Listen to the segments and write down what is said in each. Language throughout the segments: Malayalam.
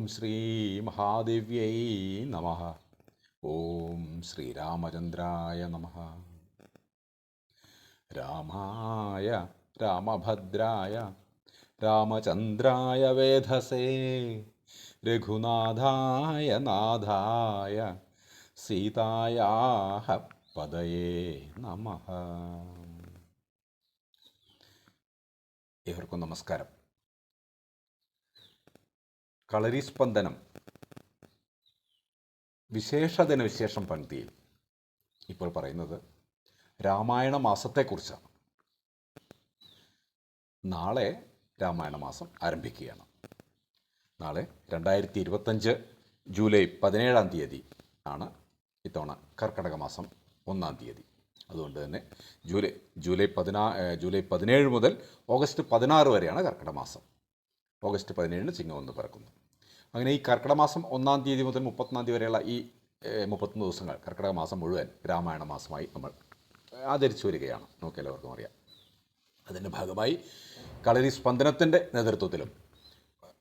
ഓം ശ്രീ മഹാദേവ്യൈ നമ ഓം ശ്രീരാമചന്ദ്രായ നമ രാമായ രാമഭദ്രായ രാമചന്ദ്രായ വേധസേ രഘുനാഥായ നാഥായ സീതായാഹ പദയേ നമ ഏവർക്കും നമസ്കാരം കളരിസ്പന്ദനം. വിശേഷദിന വിശേഷം പങ്ക്തിയിൽ ഇപ്പോൾ പറയുന്നത് രാമായണ മാസത്തെക്കുറിച്ചാണ്. നാളെ രാമായണ മാസം ആരംഭിക്കുകയാണ്. നാളെ രണ്ടായിരത്തി ഇരുപത്തഞ്ച് ജൂലൈ പതിനേഴാം തീയതി ആണ് ഇത്തവണ കർക്കടക മാസം ഒന്നാം തീയതി. അതുകൊണ്ട് തന്നെ ജൂലൈ ജൂലൈ പതിനാ ജൂലൈ പതിനേഴ് മുതൽ ഓഗസ്റ്റ് പതിനാറ് വരെയാണ് കർക്കിടക മാസം. ഓഗസ്റ്റ് പതിനേഴിന് ചിങ്ങം ഒന്ന് പിറക്കുന്നു. അങ്ങനെ ഈ കർക്കിടക മാസം ഒന്നാം തീയതി മുതൽ മുപ്പത്തൊന്നാം തീയതി വരെയുള്ള ഈ മുപ്പത്തൊന്ന് ദിവസങ്ങൾ കർക്കിടക മാസം മുഴുവൻ രാമായണ മാസമായി നമ്മൾ ആചരിച്ചു വരികയാണ്. നോക്കിയാലവർക്കും അറിയാം. അതിന്റെ ഭാഗമായി കളരി സ്പന്ദനത്തിന്റെ നേതൃത്വത്തിലും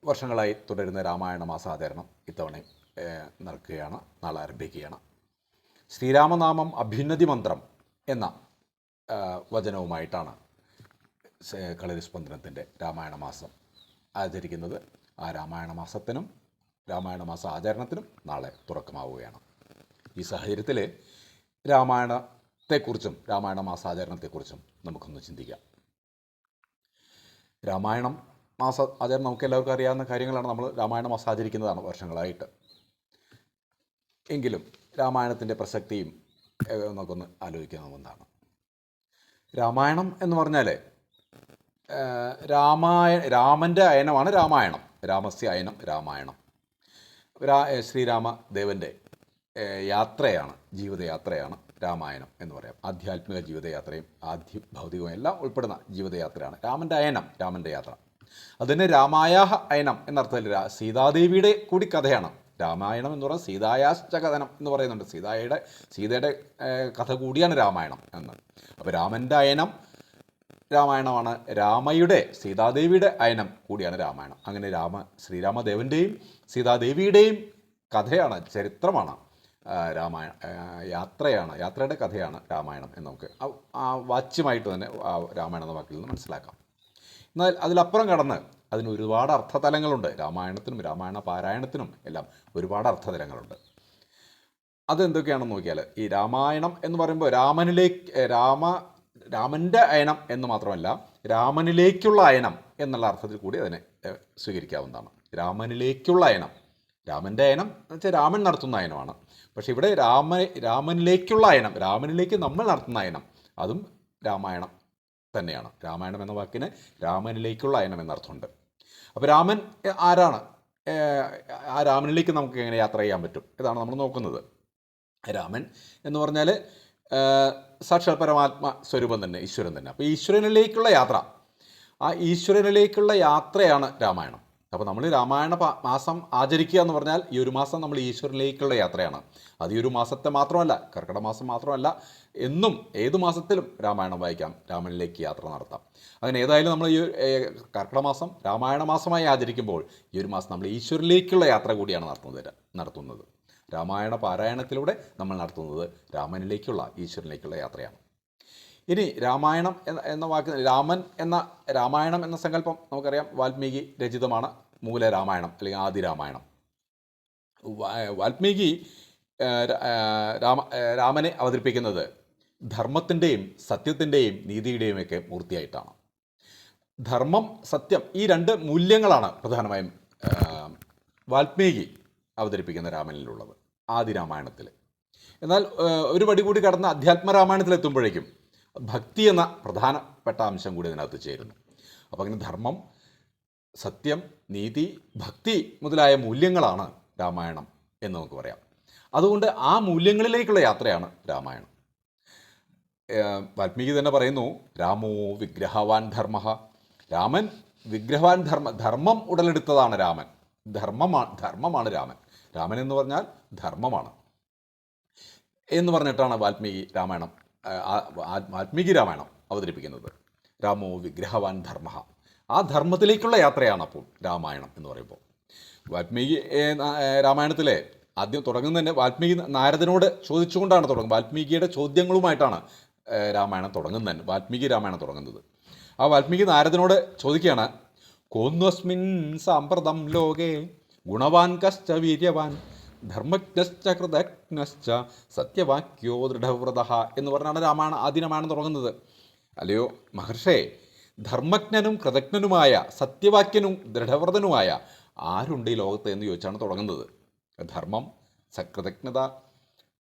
വർഷങ്ങളായി തുടരുന്ന രാമായണ മാസാചരണം ഇത്തവണ ഏഹ്, നടക്കുകയാണ് നാളെ ആരംഭിക്കുകയാണ്. ശ്രീരാമനാമം അഭ്യുന്നതി മന്ത്രം എന്ന വചനവുമായിട്ടാണ് കളരി സ്പന്ദനത്തിന്റെ രാമായണ മാസം ആചരിക്കുന്നത്. ആ രാമായണ മാസത്തിനും രാമായണ മാസ ആചരണത്തിനും നാളെ തുറക്കമാവുകയാണ് ഈ സാഹചര്യത്തിൽ രാമായണത്തെക്കുറിച്ചും രാമായണ മാസാചരണത്തെക്കുറിച്ചും നമുക്കൊന്ന് ചിന്തിക്കാം. രാമായണം മാസ ആചരണം നമുക്ക് എല്ലാവർക്കും അറിയാവുന്ന കാര്യങ്ങളാണ് നമ്മൾ രാമായണ മാസം ആചരിക്കുന്നതാണ് വർഷങ്ങളായിട്ട്. എങ്കിലും രാമായണത്തിന്റെ പ്രസക്തിയും നമുക്കൊന്ന് ആലോചിക്കാവുന്നതാണ് രാമായണം എന്ന് പറഞ്ഞാൽ രാമായ രാമന്റെ അയനമാണ് രാമായണം. രാമസ്യ അയനം രാമായണം. ശ്രീരാമദേവന്റെ ദേവന്റെ യാത്രയാണ് ജീവിതയാത്രയാണ് രാമായണം എന്ന് പറയാം. ആധ്യാത്മിക ജീവിതയാത്രയും ആധ്യ ഭൗതികവും എല്ലാം ഉൾപ്പെടുന്ന ജീവിതയാത്രയാണ് രാമന്റെ അയനം രാമന്റെ യാത്ര. അതിന് രാമായാഹ അയനം എന്നർത്ഥത്തിൽ സീതാദേവിയുടെ കൂടി കഥയാണ് രാമായണം എന്ന് പറയുന്നത് സീതായാശ്ച കഥനം എന്ന് പറയുന്നുണ്ട്. സീതായുടെ സീതയുടെ കഥ കൂടിയാണ് രാമായണം എന്ന്. അപ്പോൾ രാമന്റെ അയനം രാമായണമാണ് രാമയുടെ സീതാദേവിയുടെ അയനം കൂടിയാണ് രാമായണം. അങ്ങനെ രാമ ശ്രീരാമദേവന്റെയും സീതാദേവിയുടെയും കഥയാണ് ചരിത്രമാണ് രാമായണ യാത്രയാണ് യാത്രയുടെ കഥയാണ് രാമായണം എന്ന് നമുക്ക് വാച്യമായിട്ട് തന്നെ രാമായണം എന്ന വാക്കിൽ നിന്ന് മനസ്സിലാക്കാം. എന്നാൽ അതിലപ്പുറം കടന്ന് അതിന് ഒരുപാട് അർത്ഥതലങ്ങളുണ്ട്. രാമായണത്തിനും രാമായണ പാരായണത്തിനും എല്ലാം ഒരുപാട് അർത്ഥതലങ്ങളുണ്ട്. അതെന്തൊക്കെയാണെന്ന് നോക്കിയാൽ ഈ രാമായണം എന്ന് പറയുമ്പോൾ രാമനിലേക്ക് രാമ രാമന്റെ അയനം എന്ന് മാത്രമല്ല രാമനിലേക്കുള്ള അയനം എന്നുള്ള അർത്ഥത്തിൽ കൂടി അതിനെ സ്വീകരിക്കാവുന്നതാണ്. രാമനിലേക്കുള്ള അയനം. രാമന്റെ അയനം എന്ന് വെച്ചാൽ രാമൻ നടത്തുന്ന അയനമാണ്. പക്ഷേ ഇവിടെ രാമ രാമനിലേക്കുള്ള അയനം രാമനിലേക്ക് നമ്മൾ നടത്തുന്ന അയനം അതും രാമായണം തന്നെയാണ്. രാമായണം എന്ന വാക്കിന് രാമനിലേക്കുള്ള അയനം എന്നർത്ഥമുണ്ട്. അപ്പോൾ രാമൻ ആരാണ്? ആ രാമനിലേക്ക് നമുക്ക് എങ്ങനെ യാത്ര ചെയ്യാൻ പറ്റും? ഇതാണ് നമ്മൾ നോക്കുന്നത്. രാമൻ എന്ന് പറഞ്ഞാൽ സാക്ഷാൽ പരമാത്മ സ്വരൂപം തന്നെ ഈശ്വരൻ തന്നെ. അപ്പോൾ ഈശ്വരനിലേക്കുള്ള യാത്ര. ആ ഈശ്വരനിലേക്കുള്ള യാത്രയാണ് രാമായണം. അപ്പോൾ നമ്മൾ രാമായണ മാസം ആചരിക്കുക എന്ന് പറഞ്ഞാൽ ഈ ഒരു മാസം നമ്മൾ ഈശ്വരനിലേക്കുള്ള യാത്രയാണ്. അത് ഈ ഒരു മാസത്തെ മാത്രമല്ല കർക്കിടക മാസം മാത്രമല്ല എന്നും ഏത് മാസത്തിലും രാമായണം വായിക്കാം രാമനിലേക്ക് യാത്ര നടത്താം. അങ്ങനെ ഏതായാലും നമ്മൾ ഈ കർക്കിടക മാസം രാമായണ മാസമായി ആചരിക്കുമ്പോൾ ഈ ഒരു മാസം നമ്മൾ ഈശ്വരനിലേക്കുള്ള യാത്ര കൂടിയാണ് നടത്തുന്നത് നടത്തുന്നത്. രാമായണ പാരായണത്തിലൂടെ നമ്മൾ നടത്തുന്നത് രാമനിലേക്കുള്ള ഈശ്വരനിലേക്കുള്ള യാത്രയാണ്. ഇനി രാമായണം എന്ന എന്ന വാക്ക് രാമൻ എന്ന രാമായണം എന്ന സങ്കല്പം നമുക്കറിയാം. വാൽമീകി രചിതമാണ്. മൂല രാമായണം അല്ലെങ്കിൽ ആദി രാമായണം. വാൽമീകി രാമ രാമനെ അവതരിപ്പിക്കുന്നത് ധർമ്മത്തിന്റെയും സത്യത്തിന്റെയും നീതിയുടെയും ഒക്കെ മൂർത്തിയായിട്ടാണ്. ധർമ്മം സത്യം ഈ രണ്ട് മൂല്യങ്ങളാണ് പ്രധാനമായും വാൽമീകി അവതരിപ്പിക്കുന്ന രാമനിലുള്ളത്. ആദി രാമായണത്തിൽ. എന്നാൽ ഒരു പടി കൂടി കടന്ന് അധ്യാത്മ രാമായണത്തിലെത്തുമ്പോഴേക്കും ഭക്തി എന്ന പ്രധാനപ്പെട്ട അംശം കൂടി ഇതിനകത്ത് ചേരുന്നു. അപ്പോൾ അങ്ങനെ ധർമ്മം സത്യം നീതി ഭക്തി മുതലായ മൂല്യങ്ങളാണ് രാമായണം എന്ന് നമുക്ക് പറയാം. അതുകൊണ്ട് ആ മൂല്യങ്ങളിലേക്കുള്ള യാത്രയാണ് രാമായണം. വാൽമീകി തന്നെ പറയുന്നു രാമോ വിഗ്രഹവാൻ ധർമ്മ. രാമൻ വിഗ്രഹവാൻ ധർമ്മ ധർമ്മം ഉടലെടുത്തതാണ് രാമൻ. ധർമ്മമാണ് ധർമ്മമാണ് രാമൻ. രാമൻ എന്ന് പറഞ്ഞാൽ ധർമ്മമാണ്. എന്ന് പറഞ്ഞിട്ടാണ് വാൽമീകി രാമായണം വാൽമീകി രാമായണം അവതരിപ്പിക്കുന്നത്. രാമോ വിഗ്രഹവാൻ ധർമ്മ. ആ ധർമ്മത്തിലേക്കുള്ള യാത്രയാണ് അപ്പോൾ രാമായണം എന്ന് പറയുമ്പോൾ. വാൽമീകി രാമായണത്തിലെ ആദ്യം തുടങ്ങുന്നത് തന്നെ വാൽമീകി നാരദനോട് ചോദിച്ചുകൊണ്ടാണ് തുടങ്ങുന്നത്. വാൽമീകിയുടെ ചോദ്യങ്ങളുമായിട്ടാണ് രാമായണം തുടങ്ങുന്നത് വാൽമീകി രാമായണം തുടങ്ങുന്നത്. ആ വാൽമീകി നാരദനോട് ചോദിക്കുകയാണ് കോന്വസ്മിൻ സാമ്പ്രതം ലോകേ ഗുണവാൻ കശ്ച വീര്യവാൻ ധർമ്മജ്ഞശ്ച കൃതജ്ഞശ്ച സത്യവാക്യോ ദൃഢവ്രത എന്ന് പറഞ്ഞാണ് രാമായണ ആദിനമാണ് തുടങ്ങുന്നത്. അല്ലയോ മഹർഷേ ധർമ്മജ്ഞനും കൃതജ്ഞനുമായ സത്യവാക്യനും ദൃഢവ്രതനുമായ ആരുണ്ട് ഈ ലോകത്ത് എന്ന് ചോദിച്ചാണ് തുടങ്ങുന്നത്. ധർമ്മം സകൃതജ്ഞത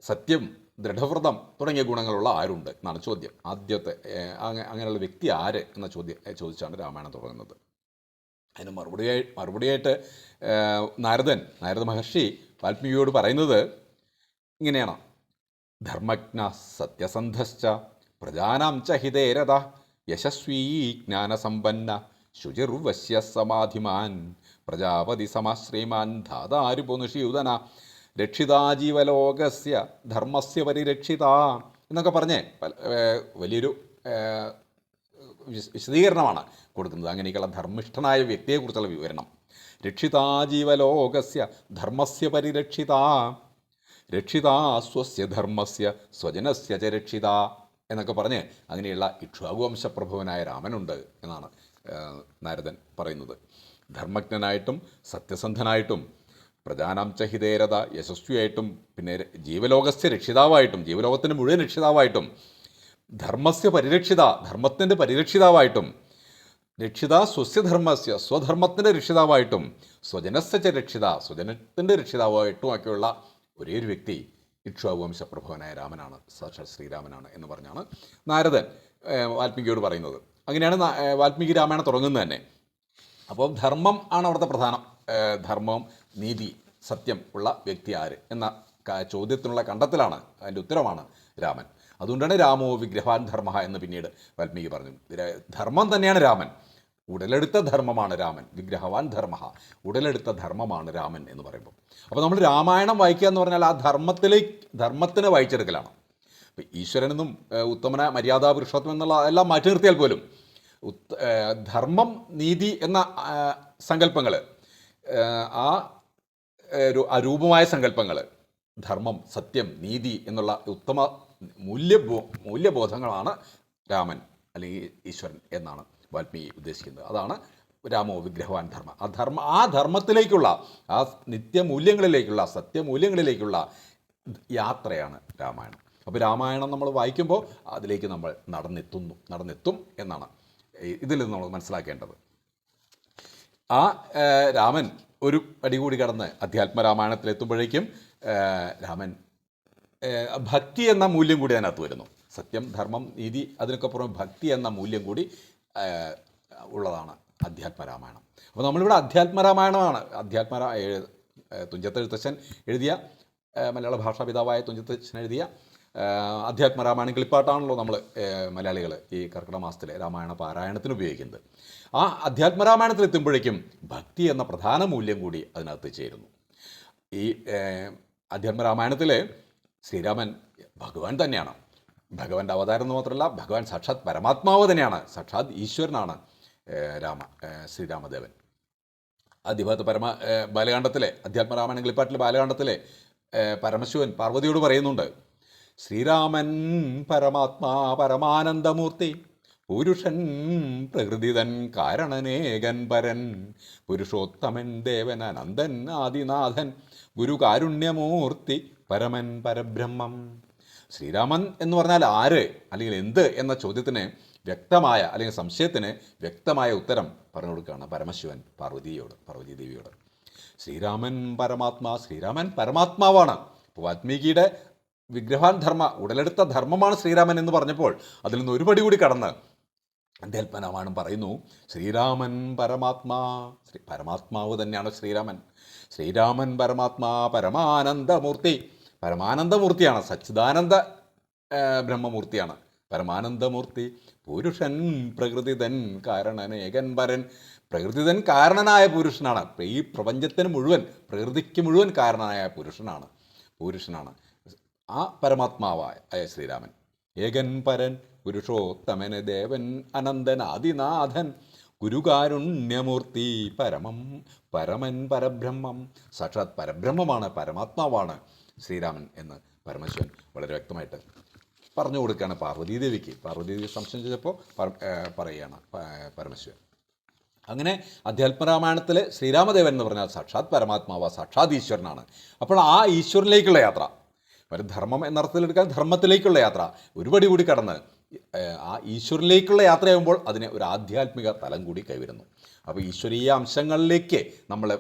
സത്യം ദൃഢവ്രതം തുടങ്ങിയ ഗുണങ്ങളുള്ള ആരുണ്ട് എന്നാണ് ചോദ്യം. ആദ്യത്തെ അങ്ങനെയുള്ള വ്യക്തി ആര് എന്ന ചോദ്യം ചോദിച്ചാണ് രാമായണം തുടങ്ങുന്നത്. അതിന് മറുപടിയായി മറുപടിയായിട്ട് നാരദൻ നാരദ മഹർഷി വാൽമീകിയോട് പറയുന്നത് ഇങ്ങനെയാണ്. ധർമ്മജ്ഞ സത്യസന്ധശ്ച പ്രജാനാം ച ഹിതേരഥ യശസ്വീ ജ്ഞാനസമ്പന്ന ശുചിർവശ്യ സമാധിമാൻ പ്രജാപതി സമാശ്രീമാൻ ധാതാരുപുനുഷിയുതന രക്ഷിതാജീവലോകസ്യ ധർമ്മസ്യ പരിരക്ഷിത എന്നൊക്കെ പറഞ്ഞേ വലിയൊരു വിശദീകരണമാണ് കൊടുക്കുന്നത്. അങ്ങനെയൊക്കെയുള്ള ധർമ്മിഷ്ഠനായ വ്യക്തിയെക്കുറിച്ചുള്ള വിവരണം. രക്ഷിതാജീവലോകസ്യ ധർമ്മസ്യ പരിരക്ഷിത രക്ഷിത സ്വസ്യ ധർമ്മസ്യ സ്വജനസ്യ ച രക്ഷിത എന്നൊക്കെ പറഞ്ഞ് അങ്ങനെയുള്ള ഇക്ഷ്വാകുവംശപ്രഭുവനായ രാമനുണ്ട് എന്നാണ് നാരദൻ പറയുന്നത്. ധർമ്മജ്ഞനായിട്ടും സത്യസന്ധനായിട്ടും പ്രജാനാം ചഹിതേരത യശസ്വിയായിട്ടും പിന്നെ ജീവലോകസ്യ രക്ഷിതാവായിട്ടും ജീവലോകത്തിന് മുഴുവൻ രക്ഷിതാവായിട്ടും ധർമ്മസ്യ പരിരക്ഷിത ധർമ്മത്തിന്റെ പരിരക്ഷിതാവായിട്ടും രക്ഷിത സ്വസ്യധർമ്മസ്യ സ്വധർമ്മത്തിന്റെ രക്ഷിതാവായിട്ടും സ്വജനസ്യ ച രക്ഷിത സ്വജനത്തിന്റെ രക്ഷിതാവായിട്ടും ഒക്കെയുള്ള ഒരേ ഒരു വ്യക്തി ഇക്ഷ്വാകുവംശപ്രഭവനായ രാമനാണ് സാക്ഷാത് ശ്രീരാമനാണ് എന്ന് പറഞ്ഞാണ് നാരദൻ വാൽമീകിയോട് പറയുന്നത്. അങ്ങനെയാണ് വാൽമീകി രാമായണം തുടങ്ങുന്നത് തന്നെ. അപ്പോൾ ധർമ്മം ആണ് അവിടുത്തെ പ്രധാനം. ധർമ്മം നീതി സത്യം ഉള്ള വ്യക്തി ആര് എന്ന ചോദ്യത്തിനുള്ള കണ്ടെത്തലാണ് അതിന്റെ ഉത്തരമാണ് രാമൻ. അതുകൊണ്ടാണ് രാമോ വിഗ്രഹാൻ ധർമ്മ എന്ന് പിന്നീട് വാൽമീകി പറഞ്ഞു. ധർമ്മം തന്നെയാണ് രാമൻ. ഉടലെടുത്ത ധർമ്മമാണ് രാമൻ. വിഗ്രഹവാൻ ധർമ്മ ഉടലെടുത്ത ധർമ്മമാണ് രാമൻ എന്ന് പറയുമ്പോൾ. അപ്പോൾ നമ്മൾ രാമായണം വായിക്കുക എന്ന് പറഞ്ഞാൽ ആ ധർമ്മത്തിലേക്ക് ധർമ്മത്തിനെ വായിച്ചെടുക്കലാണ്. ഈശ്വരനെന്നും ഉത്തമന മര്യാദാ പുരുഷോത്തമം എന്നുള്ള എല്ലാം മാറ്റി നിർത്തിയാൽ പോലും ധർമ്മം നീതി എന്ന സങ്കല്പങ്ങൾ ആ രൂപമായ സങ്കല്പങ്ങൾ ധർമ്മം സത്യം നീതി എന്നുള്ള ഉത്തമ മൂല്യബോ മൂല്യബോധങ്ങളാണ് രാമൻ അല്ലെങ്കിൽ ഈശ്വരൻ എന്നാണ് വാൽമീകി ഉദ്ദേശിക്കുന്നത്. അതാണ് രാമോ വിഗ്രഹവാൻ ധർമ്മ. ആ ധർമ്മ ആ ധർമ്മത്തിലേക്കുള്ള ആ നിത്യമൂല്യങ്ങളിലേക്കുള്ള സത്യമൂല്യങ്ങളിലേക്കുള്ള യാത്രയാണ് രാമായണം. അപ്പോൾ രാമായണം നമ്മൾ വായിക്കുമ്പോൾ അതിലേക്ക് നമ്മൾ നടന്നെത്തുന്നു നടന്നെത്തും എന്നാണ് ഇതിൽ നിന്ന് നമ്മൾ മനസ്സിലാക്കേണ്ടത്. ആ രാമൻ ഒരു പടി കൂടി കടന്ന് അധ്യാത്മരാമായണത്തിലെത്തുമ്പോഴേക്കും ഏഹ്, രാമൻ. ഭക്തി എന്ന മൂല്യം കൂടി അതിനകത്ത് വരുന്നു. സത്യം ധർമ്മം നീതി അതിനൊക്കെ പുറമെ ഭക്തി എന്ന മൂല്യം കൂടി ഉള്ളതാണ് അധ്യാത്മരാമായണം. അപ്പോൾ നമ്മളിവിടെ അധ്യാത്മരാമായണമാണ്. അധ്യാത്മ തുഞ്ചത്തെഴുത്തച്ഛൻ എഴുതിയ മലയാള ഭാഷാ പിതാവായ തുഞ്ചത്തെഴുത്തച്ഛൻ എഴുതിയ അധ്യാത്മരാമായണം കിളിപ്പാട്ടാണല്ലോ നമ്മൾ മലയാളികൾ ഈ കർക്കിടക മാസത്തിലെ രാമായണ പാരായണത്തിന് ഉപയോഗിക്കുന്നത്. ആ അധ്യാത്മരാമായണത്തിൽ എത്തുമ്പോഴേക്കും ഭക്തി എന്ന പ്രധാന മൂല്യം കൂടി അതിനകത്ത് ചേരുന്നു. ഈ ഏഹ്, അധ്യാത്മരാമായണത്തിൽ ശ്രീരാമൻ ഭഗവാൻ തന്നെയാണ്. ഭഗവാന്റെ അവതാരം എന്ന് മാത്രമല്ല ഭഗവാൻ സാക്ഷാത് പരമാത്മാവ് തന്നെയാണ് സാക്ഷാത് ഈശ്വരനാണ് രാമ ശ്രീരാമദേവൻ. ആദ്യഭാഗത്ത് പരമ ബാലകാണ്ഡത്തിലെ അധ്യാത്മരാമായണ കളിപ്പാട്ടിലെ ബാലകാണ്ഡത്തിലെ പരമശിവൻ പാർവതിയോട് പറയുന്നുണ്ട് ശ്രീരാമൻ പരമാത്മാ പരമാനന്ദമൂർത്തി പുരുഷൻ പ്രകൃതിതൻ കാരണനേകൻ പരൻ പുരുഷോത്തമൻ ദേവൻ അനന്തൻ ആദിനാഥൻ ഗുരുകാരുണ്യമൂർത്തി പരമൻ പരബ്രഹ്മം. ശ്രീരാമൻ എന്ന് പറഞ്ഞാൽ ആര് അല്ലെങ്കിൽ എന്ത് എന്ന ചോദ്യത്തിന് വ്യക്തമായ അല്ലെങ്കിൽ സംശയത്തിന് വ്യക്തമായ ഉത്തരം പറഞ്ഞു കൊടുക്കുകയാണ് പരമശിവൻ പാർവതിയോട് പാർവതി ദേവിയോട്. ശ്രീരാമൻ പരമാത്മാ ശ്രീരാമൻ പരമാത്മാവാണ്. അപ്പോൾ വാത്മീകിയുടെ വിഗ്രഹാൻ ധർമ്മ ഉടലെടുത്ത ധർമ്മമാണ് ശ്രീരാമൻ എന്ന് പറഞ്ഞപ്പോൾ അതിൽ നിന്ന് ഒരു പടി കൂടി കടന്ന് അധ്യാത്മനാമാനം പറയുന്നു. ശ്രീരാമൻ പരമാത്മാ ശ്രീ പരമാത്മാവ് തന്നെയാണ് ശ്രീരാമൻ. ശ്രീരാമൻ പരമാത്മാ പരമാനന്ദമൂർത്തി. പരമാനന്ദമൂർത്തിയാണ് സച്ചിദാനന്ദ ബ്രഹ്മമൂർത്തിയാണ്. പരമാനന്ദമൂർത്തി പുരുഷൻ പ്രകൃതിതൻ കാരണനേകൻ പരൻ പ്രകൃതിതൻ കാരണനായ പുരുഷനാണ്. ഈ പ്രപഞ്ചത്തിന് മുഴുവൻ പ്രകൃതിക്ക് മുഴുവൻ കാരണനായ പുരുഷനാണ്. പുരുഷനാണ്. ആ പരമാത്മാവായ ശ്രീരാമൻ. ഏകൻ പരൻ പുരുഷോത്തമന് ദേവൻ അനന്തൻ ഗുരുകാരുണ്യമൂർത്തി പരമം പരമൻ പരബ്രഹ്മം സാക്ഷാത് പരബ്രഹ്മമാണ് പരമാത്മാവാണ് ശ്രീരാമൻ എന്ന് പരമശിവൻ വളരെ വ്യക്തമായിട്ട് പറഞ്ഞു കൊടുക്കുകയാണ് പാർവതീദേവിക്ക് പാർവതീദേവി സംശയം ചെയ്തപ്പോൾ പറ- പറയുകയാണ് പരമശിവൻ. അങ്ങനെ അധ്യാത്മരാമായണത്തിൽ ശ്രീരാമദേവൻ എന്ന് പറഞ്ഞാൽ സാക്ഷാത് പരമാത്മാവ സാക്ഷാത് ഈശ്വരനാണ്. അപ്പോൾ ആ ഈശ്വരനിലേക്കുള്ള യാത്ര ഒരു ധർമ്മം എന്നർത്ഥത്തിലെടുക്കാൻ ധർമ്മത്തിലേക്കുള്ള യാത്ര ഒരുപടി കൂടി കടന്ന് ആ ഈശ്വരനിലേക്കുള്ള യാത്രയാകുമ്പോൾ അതിന് ഒരു ആധ്യാത്മിക തലം കൂടി കൈവരുന്നു. അപ്പോൾ ഈശ്വരീയ അംശങ്ങളിലേക്ക് നമ്മൾ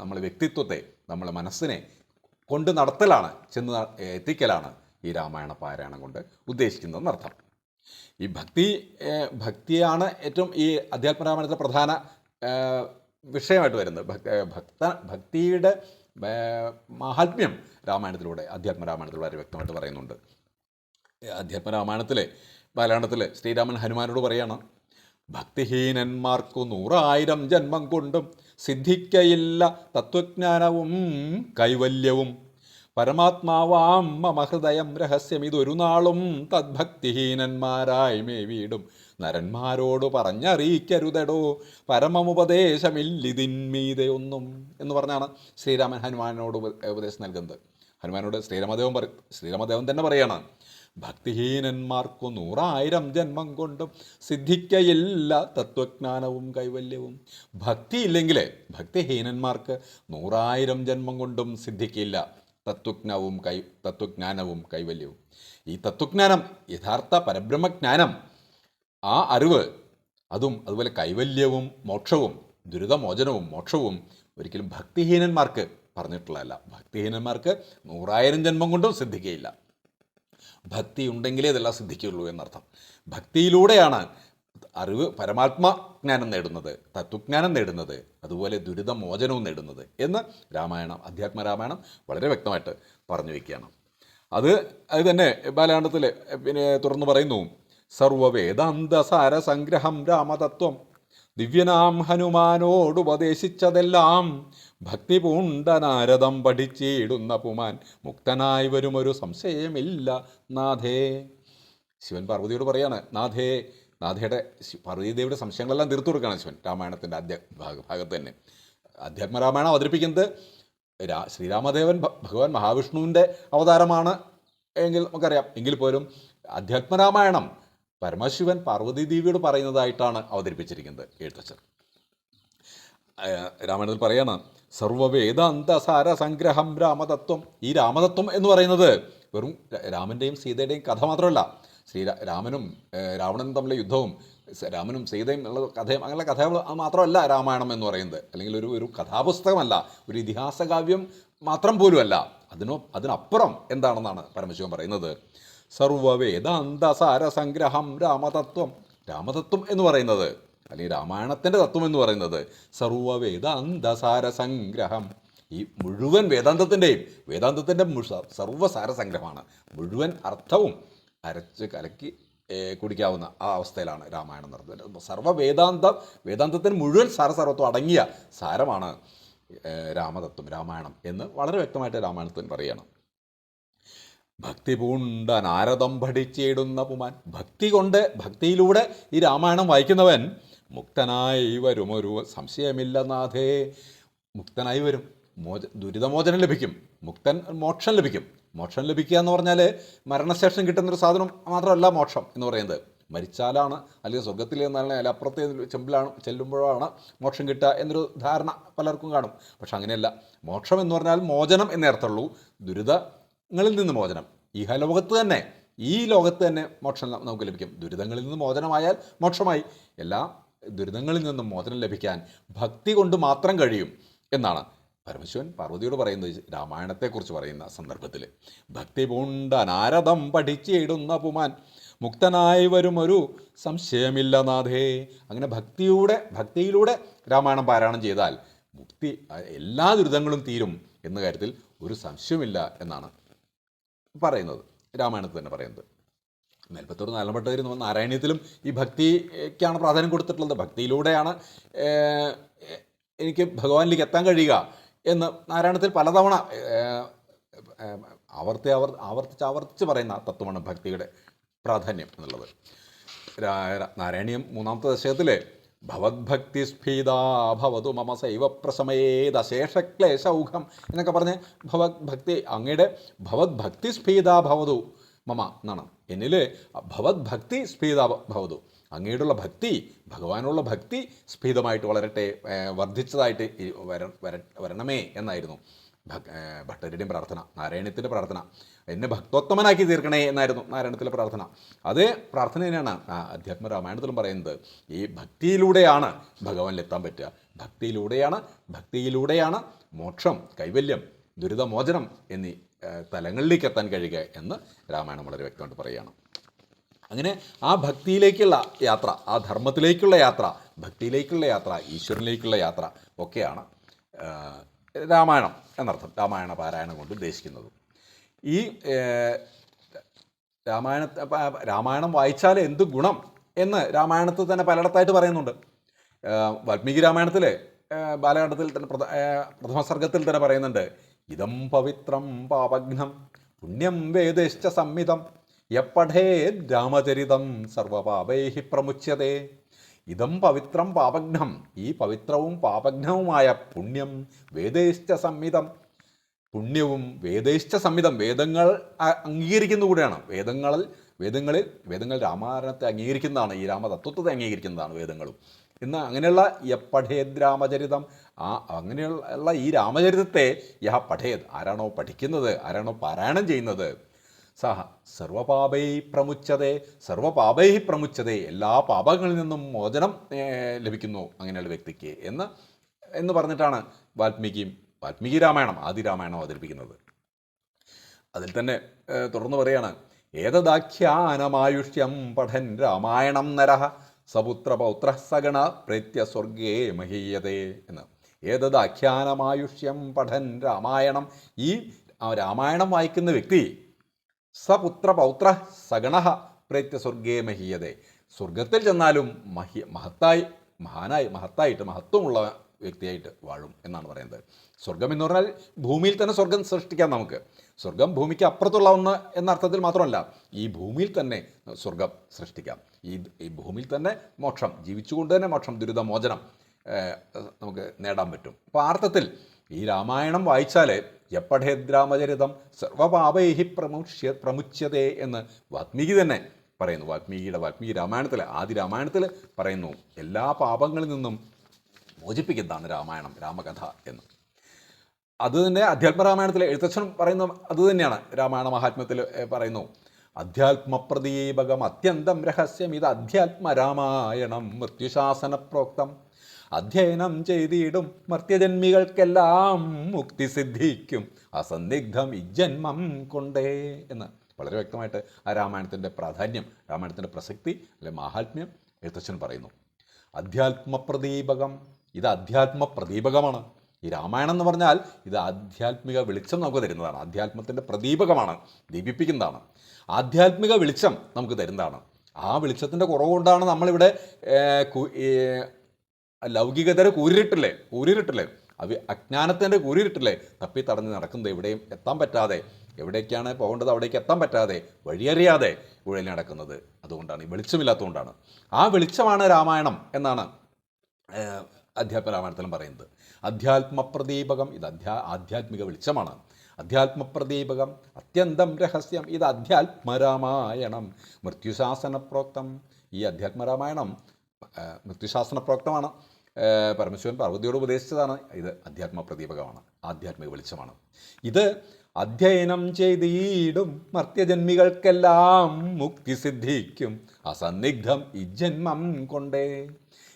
നമ്മളെ വ്യക്തിത്വത്തെ നമ്മളെ മനസ്സിനെ കൊണ്ട് നടത്തലാണ് ചെന്ന് എത്തിക്കലാണ് ഈ രാമായണ പാരായണം കൊണ്ട് ഉദ്ദേശിക്കുന്നതെന്നർത്ഥം ഈ ഭക്തി ഭക്തിയാണ് ഏറ്റവും ഈ അധ്യാത്മരാമായണത്തിലെ പ്രധാന വിഷയമായിട്ട് വരുന്നത്. ഭക്ത ഭക്ത ഭക്തിയുടെ മാഹാത്മ്യം രാമായണത്തിലൂടെ അധ്യാത്മരാമായണത്തിലൂടെ വളരെ വ്യക്തമായിട്ട് പറയുന്നുണ്ട്. അധ്യാത്മരാമായണത്തിലെ ബാലകാണ്ഡത്തിൽ ശ്രീരാമൻ ഹനുമാനോട് പറയാണ് ഭക്തിഹീനന്മാർക്കു നൂറായിരം ജന്മം കൊണ്ടും സിദ്ധിക്കയില്ല തത്വജ്ഞാനവും കൈവല്യവും. പരമാത്മാവാം മമ ഹൃദയം രഹസ്യം ഇതൊരു നാളും തദ്ഭക്തിഹീനന്മാരായി മേവീടും. നരന്മാരോട് പറഞ്ഞറിയിക്കരുതടോ പരമമുപദേശമില്ലിതിന്മീതെ ഒന്നും എന്ന് പറഞ്ഞാണ് ശ്രീരാമൻ ഹനുമാനോട് ഉപ- ഉപദേശം നൽകുന്നത്. ഹനുമാനോട് ശ്രീരാമദേവൻ പറ ശ്രീരാമദേവൻ തന്നെ പറയാണ് ഭക്തിഹീനന്മാർക്കു നൂറായിരം ജന്മം കൊണ്ടും സിദ്ധിക്കയില്ല തത്വജ്ഞാനവും കൈവല്യവും. ഭക്തിയില്ലെങ്കിൽ ഭക്തിഹീനന്മാർക്ക് നൂറായിരം ജന്മം കൊണ്ടും സിദ്ധിക്കില്ല തത്വജ്ഞാവും കൈ തത്വജ്ഞാനവും കൈവല്യവും. ഈ തത്വജ്ഞാനം യഥാർത്ഥ പരബ്രഹ്മജ്ഞാനം ആ അറിവ് അതും അതുപോലെ കൈവല്യവും മോക്ഷവും ദുരിതമോചനവും മോക്ഷവും ഒരിക്കലും ഭക്തിഹീനന്മാർക്ക് പറഞ്ഞിട്ടുള്ളതല്ല. ഭക്തിഹീനന്മാർക്ക് നൂറായിരം ജന്മം കൊണ്ടും സിദ്ധിക്കുകയില്ല ഭക്തി ഉണ്ടെങ്കിലേ ഇതെല്ലാം സിദ്ധിക്കുള്ളൂ എന്നർത്ഥം. ഭക്തിയിലൂടെയാണ് അറിവ് പരമാത്മജ്ഞാനം നേടുന്നത് തത്വജ്ഞാനം നേടുന്നത് അതുപോലെ ദുരിതമോചനവും നേടുന്നത് എന്ന് രാമായണം അധ്യാത്മ രാമായണം വളരെ വ്യക്തമായിട്ട് പറഞ്ഞു വയ്ക്കുകയാണ്. അത് അത് തന്നെ ബാലാണ്ടത്തിൽ പിന്നെ തുറന്നു പറയുന്നു സർവവേദാന്ത സംഗ്രഹം രാമതത്വം ദിവ്യനാം ഹനുമാനോടുപദേശിച്ചതെല്ലാം ഭക്തി പൂണ്ട നാരദം പഠിച്ചിടുന്ന പുമാൻ. മുക്തനായി വരുമൊരു സംശയമില്ല. നാഥേ. ശിവൻ പാർവതിയോട് പറയാണ് നാഥേ നാഥയുടെ പാർവതിദേവിയുടെ സംശയങ്ങളെല്ലാം തീർത്തു കൊടുക്കുകയാണ് ശിവൻ. രാമായണത്തിന്റെ ആദ്യ ഭാഗ ഭാഗത്ത് തന്നെ അധ്യാത്മരാമായണം അവതരിപ്പിക്കുന്നത് രാ ശ്രീരാമദേവൻ ഭഗവാൻ മഹാവിഷ്ണുവിന്റെ അവതാരമാണ് എങ്കിൽ നമുക്കറിയാം. എങ്കിൽ പോലും അധ്യാത്മരാമായണം പരമശിവൻ പാർവതി ദേവിയോട് പറയുന്നതായിട്ടാണ് അവതരിപ്പിച്ചിരിക്കുന്നത്. എഴുത്തച്ഛൻ. രാമായണത്തിൽ പറയാണ് സർവവേദാന്തസാര സംഗ്രഹം രാമതത്വം. ഈ രാമതത്വം എന്ന് പറയുന്നത് വെറും രാമന്റെയും സീതയുടെയും കഥ മാത്രമല്ല ശ്രീ രാമനും രാവണനും തമ്മിലെ യുദ്ധവും രാമനും സീതയും എന്നുള്ള കഥയും അങ്ങനെയുള്ള കഥകൾ മാത്രമല്ല രാമായണം എന്ന് പറയുന്നത്. അല്ലെങ്കിൽ ഒരു ഒരു കഥാപുസ്തകമല്ല ഒരു ഇതിഹാസകാവ്യം മാത്രം പോലുമല്ല. അതിനോ അതിനപ്പുറം എന്താണെന്നാണ് പരമശിവൻ പറയുന്നത്. സർവവേദാന്തസാര സംഗ്രഹം രാമതത്വം. രാമതത്വം എന്ന് പറയുന്നത് അല്ലെങ്കിൽ രാമായണത്തിന്റെ തത്വം എന്ന് പറയുന്നത് സർവവേദാന്തസാര സംഗ്രഹം. ഈ മുഴുവൻ വേദാന്തത്തിന്റെയും വേദാന്തത്തിന്റെ സർവസാര സംഗ്രഹമാണ്. മുഴുവൻ അർത്ഥവും അരച്ച് കലക്കി കുടിക്കാവുന്ന ആ അവസ്ഥയിലാണ് രാമായണം നടത്തുന്നത് സർവ വേദാന്ത വേദാന്തത്തിന് മുഴുവൻ സാരസർവത്വം അടങ്ങിയ സാരമാണ് രാമതത്വം രാമായണം എന്ന് വളരെ വ്യക്തമായിട്ട് രാമായണത്തിന് പറയണം ഭക്തി പൂണ്ട നാരദം പഠിച്ചിടുന്ന പുമാൻ ഭക്തി കൊണ്ട് ഭക്തിയിലൂടെ ഈ രാമായണം വായിക്കുന്നവൻ മുക്തനായി വരുമൊരു സംശയമില്ല നാഥേ. മുക്തനായി വരും. മോച ദുരിതമോചനം ലഭിക്കും. മുക്തൻ മോക്ഷം ലഭിക്കും. മോക്ഷം ലഭിക്കുക എന്ന് പറഞ്ഞാൽ മരണശേഷം കിട്ടുന്നൊരു സാധനം മാത്രമല്ല മോക്ഷം എന്ന് പറയുന്നത്. മരിച്ചാലാണ് അല്ലെങ്കിൽ സ്വർഗത്തിൽ എന്നാലും അല്ല അപ്പുറത്തെ ചെമ്പിലാണ് ചെല്ലുമ്പോഴാണ് മോക്ഷം കിട്ടുക എന്നൊരു ധാരണ പലർക്കും കാണും. പക്ഷെ അങ്ങനെയല്ല. മോക്ഷം എന്ന് പറഞ്ഞാൽ മോചനം എന്നേ അർത്ഥമുള്ളൂ. ദുരിതങ്ങളിൽ നിന്ന് മോചനം. ഇഹലോകത്ത് തന്നെ ഈ ലോകത്ത് തന്നെ മോക്ഷം നമുക്ക് ലഭിക്കും. ദുരിതങ്ങളിൽ നിന്ന് മോചനമായാൽ മോക്ഷമായി. എല്ലാ ദുരിതങ്ങളിൽ നിന്നും മോചനം ലഭിക്കാൻ ഭക്തി കൊണ്ട് മാത്രം കഴിയും എന്നാണ് പരമശിവൻ പാർവതിയോട് പറയുന്നത് രാമായണത്തെക്കുറിച്ച് പറയുന്ന സന്ദർഭത്തിൽ. ഭക്തി പൂണ്ട നാരദം പഠിച്ചിടുന്ന പുമാൻ മുക്തനായി വരും ഒരു സംശയമില്ല നാഥേ. അങ്ങനെ ഭക്തിയുടെ ഭക്തിയിലൂടെ രാമായണം പാരായണം ചെയ്താൽ മുക്തി എല്ലാ ദുരിതങ്ങളും തീരും എന്ന കാര്യത്തിൽ ഒരു സംശയമില്ല എന്നാണ് പറയുന്നത് രാമായണത്തിൽ തന്നെ പറയുന്നത്. മേൽപ്പത്തൂർ നാലമ്പട്ടൂർ നാരായണീയത്തിലും ഈ ഭക്തിക്കാണ് പ്രാധാന്യം കൊടുത്തിട്ടുള്ളത്. ഭക്തിയിലൂടെയാണ് എനിക്ക് ഭഗവാനിലേക്ക് എത്താൻ കഴിയുക എന്ന് നാരായണത്തിൽ പലതവണ ആവർത്തി ആവർ ആവർത്തിച്ച് ആവർത്തിച്ച് പറയുന്ന തത്വമാണ് ഭക്തിയുടെ പ്രാധാന്യം എന്നുള്ളത്. നാരായണീയം മൂന്നാമത്തെ ദശകത്തിൽ ഭവദ്ഭക്തിസ്ഫീതാ ഭവതു മമ സൈവ പ്രശമയേദശേഷക്ലേശൗഖം എന്നൊക്കെ പറഞ്ഞ് ഭവദ്ഭക്തി അങ്ങയുടെ ഭവദ്ഭക്തിസ്ഫീതാ ഭവതു മമ എന്നാണ്. എന്നിൽ ഭവദ്ഭക്തി സ്ഫീത ഭവതു. അങ്ങയോടുള്ള ഭക്തി ഭഗവാനുള്ള ഭക്തി സ്ഫീതമായിട്ട് വളരട്ടെ വർദ്ധിച്ചതായിട്ട് വര വര- വരണമേ എന്നായിരുന്നു. ഭട്ടരുടെയും പ്രാർത്ഥന നാരായണത്തിന്റെ പ്രാർത്ഥന. എന്നെ ഭക്തോത്തമനാക്കി തീർക്കണേ എന്നായിരുന്നു നാരായണത്തിലെ പ്രാർത്ഥന. അതേ പ്രാർത്ഥന തന്നെയാണ് അധ്യാത്മ രാമായണത്തിലും പറയുന്നത്. ഈ ഭക്തിയിലൂടെയാണ് ഭഗവാനിലെത്താൻ പറ്റുക. ഭക്തിയിലൂടെയാണ് ഭക്തിയിലൂടെയാണ് മോക്ഷം കൈവല്യം ദുരിതമോചനം എന്നീ തലങ്ങളിലേക്ക് എത്താൻ കഴിയുക എന്ന് രാമായണം വളരെ വ്യക്തമായിട്ട് പറയുകയാണ്. അങ്ങനെ ആ ഭക്തിയിലേക്കുള്ള യാത്ര ആ ധർമ്മത്തിലേക്കുള്ള യാത്ര ഭക്തിയിലേക്കുള്ള യാത്ര ഈശ്വരനിലേക്കുള്ള യാത്ര ഒക്കെയാണ് രാമായണം എന്നർത്ഥം രാമായണ പാരായണം കൊണ്ട് ഉദ്ദേശിക്കുന്നത്. ഈ രാമായണ രാമായണം വായിച്ചാൽ എന്ത് ഗുണം എന്ന് രാമായണത്തിൽ തന്നെ പലയിടത്തായിട്ട് പറയുന്നുണ്ട്. വാൽമീകി രാമായണത്തിൽ ബാലകാണ്ഡത്തിൽ തന്നെ പ്രഥമ സർഗത്തിൽ തന്നെ പറയുന്നുണ്ട്. ഇതം പവിത്രം പാപഘ്നം പുണ്യം വേദശ്ച സംഹിതം യപ്പഠേ രാമചരിതം സർവപാപൈ പ്രമുച്യതേ. ഇതം പവിത്രം പാപഘ്നം ഈ പവിത്രവും പാപഘ്നവുമായ പുണ്യം വേദേശ്ച സംഹിതം. പുണ്യവും വേദേശ്ച സംഹിതം വേദങ്ങൾ അംഗീകരിക്കുന്ന കൂടെയാണ് വേദങ്ങളിൽ വേദങ്ങളിൽ വേദങ്ങൾ രാമായണത്തെ അംഗീകരിക്കുന്നതാണ് ഈ രാമതത്വത്തെ അംഗീകരിക്കുന്നതാണ് വേദങ്ങളും. ഇന്ന് അങ്ങനെയുള്ള യ പഠേത് രാമചരിതം. ആ അങ്ങനെയുള്ള ഈ രാമചരിതത്തെ യഹ പഠേത് ആരാണോ പഠിക്കുന്നത് ആരാണോ പാരായണം ചെയ്യുന്നത്? സഹ സർവപാപൈ പ്രമുച്ചതേ സർവപാപൈ പ്രമുച്ചതേ എല്ലാ പാപങ്ങളിൽ നിന്നും മോചനം ലഭിക്കുന്നു അങ്ങനെയുള്ള വ്യക്തിക്ക് എന്ന് എന്ന് പറഞ്ഞിട്ടാണ് വാൽമീകിയും വാൽമീകി രാമായണം ആദി രാമായണം അവതരിപ്പിക്കുന്നത്. അതിൽ തന്നെ തുടർന്ന് പറയാണ് ഏതദാഖ്യാനമായുഷ്യം പഠൻ രാമായണം നരഹ സപുത്ര പൗത്ര സഗണ പ്രേത്യ സ്വർഗേ മഹീയതേ എന്ന്. ഏതത് ഏതദാഖ്യാനമായുഷ്യം പഠൻ രാമായണം. ഈ രാമായണം വായിക്കുന്ന വ്യക്തി സപുത്ര പൗത്ര സഗണ പ്രേത്യ സ്വർഗേ മഹീയതേ. സ്വർഗത്തിൽ ചെന്നാലും മഹി മഹത്തായി മഹാനായി മഹത്തായിട്ട് മഹത്വമുള്ള വ്യക്തിയായിട്ട് വാഴും എന്നാണ് പറയുന്നത്. സ്വർഗം എന്ന് പറഞ്ഞാൽ ഭൂമിയിൽ തന്നെ സ്വർഗം സൃഷ്ടിക്കാം നമുക്ക്. സ്വർഗം ഭൂമിക്ക് അപ്പുറത്തുള്ള ഒന്ന് എന്ന അർത്ഥത്തിൽ മാത്രമല്ല ഈ ഭൂമിയിൽ തന്നെ സ്വർഗം സൃഷ്ടിക്കാം. ഈ ഈ ഭൂമിയിൽ തന്നെ മോക്ഷം ജീവിച്ചുകൊണ്ട് തന്നെ മോക്ഷം ദുരിതമോചനം നമുക്ക് നേടാൻ പറ്റും. അപ്പോൾ ആ അർത്ഥത്തിൽ ഈ രാമായണം വായിച്ചാൽ എപ്പഠേദ്രാമചരിതം സർവപാപൈഹി പ്രമുഷ്യ പ്രമുച്യതേ എന്ന് വാത്മീകി തന്നെ പറയുന്നു. വാത്മീകിയുടെ വാത്മീകി രാമായണത്തിൽ ആദ്യ രാമായണത്തിൽ പറയുന്നു എല്ലാ പാപങ്ങളിൽ നിന്നും മോചിപ്പിക്കുന്നതാണ് രാമായണം രാമകഥ എന്ന്. അത് തന്നെ അധ്യാത്മരാമായണത്തിലെ എഴുത്തച്ഛൻ പറയുന്ന അത് തന്നെയാണ് രാമായണ മഹാത്മ്യത്തിൽ പറയുന്നു. അധ്യാത്മപ്രദീപകം അത്യന്തം രഹസ്യം ഇത് അധ്യാത്മരാമായണം മൃത്യുശാസന പ്രോക്തം അധ്യയനം ചെയ്തിടും മർത്യജന്മികൾക്കെല്ലാം മുക്തി സിദ്ധിക്കും. അസന്ദിഗ്ധം ഇജന്മം കൊണ്ടേ എന്ന്. വളരെ വ്യക്തമായിട്ട് ആ രാമായണത്തിന്റെ പ്രാധാന്യം രാമായണത്തിന്റെ പ്രസക്തി അല്ലെ മഹാത്മ്യം എഴുത്തച്ഛൻ പറയുന്നു. അധ്യാത്മപ്രദീപകം ഇത് അധ്യാത്മ പ്രദീപകമാണ്. ഈ രാമായണം എന്ന് പറഞ്ഞാൽ ഇത് ആധ്യാത്മിക വെളിച്ചം നമുക്ക് തരുന്നതാണ്. ആധ്യാത്മത്തിന്റെ പ്രദീപകമാണ്. ദീപിപ്പിക്കുന്നതാണ്. ആധ്യാത്മിക വെളിച്ചം നമുക്ക് തരുന്നതാണ്. ആ വെളിച്ചത്തിന്റെ കുറവുകൊണ്ടാണ് നമ്മളിവിടെ ലൗകികതരെ കൂരിട്ടില്ലേ കൂരിട്ടില്ലേ അവ അജ്ഞാനത്തിന്റെ കൂരിട്ടില്ലേ തപ്പി തടഞ്ഞ് നടക്കുന്നത് എവിടെയും എത്താൻ പറ്റാതെ എവിടേക്കാണ് പോകേണ്ടത് അവിടേക്ക് എത്താൻ പറ്റാതെ വഴിയറിയാതെ ഉഴലി നടക്കുന്നത്. അതുകൊണ്ടാണ്. ഈ വെളിച്ചമില്ലാത്തതുകൊണ്ടാണ്. ആ വെളിച്ചമാണ് രാമായണം എന്നാണ് അധ്യാത്മ രാമായണത്തിലും പറയുന്നത്. അധ്യാത്മപ്രദീപകം ഇത് അധ്യാ ആധ്യാത്മിക വെളിച്ചമാണ്. അധ്യാത്മപ്രദീപകം അത്യന്തം രഹസ്യം ഇത് അധ്യാത്മരാമായണം. മൃത്യുശാസന പ്രോക്തം ഈ അധ്യാത്മരാമായണം മൃത്യുശാസന പ്രോക്തമാണ് പരമശിവൻ പാർവതിയോട് ഉപദേശിച്ചതാണ് ഇത് അധ്യാത്മ പ്രദീപകമാണ് ആധ്യാത്മിക വെളിച്ചമാണ്. ഇത് അധ്യയനം ചെയ്തീടും മർത്യജന്മികൾക്കെല്ലാം മുക്തി സിദ്ധിക്കും അസന്നിഗ്ധം ജന്മം കൊണ്ടേ.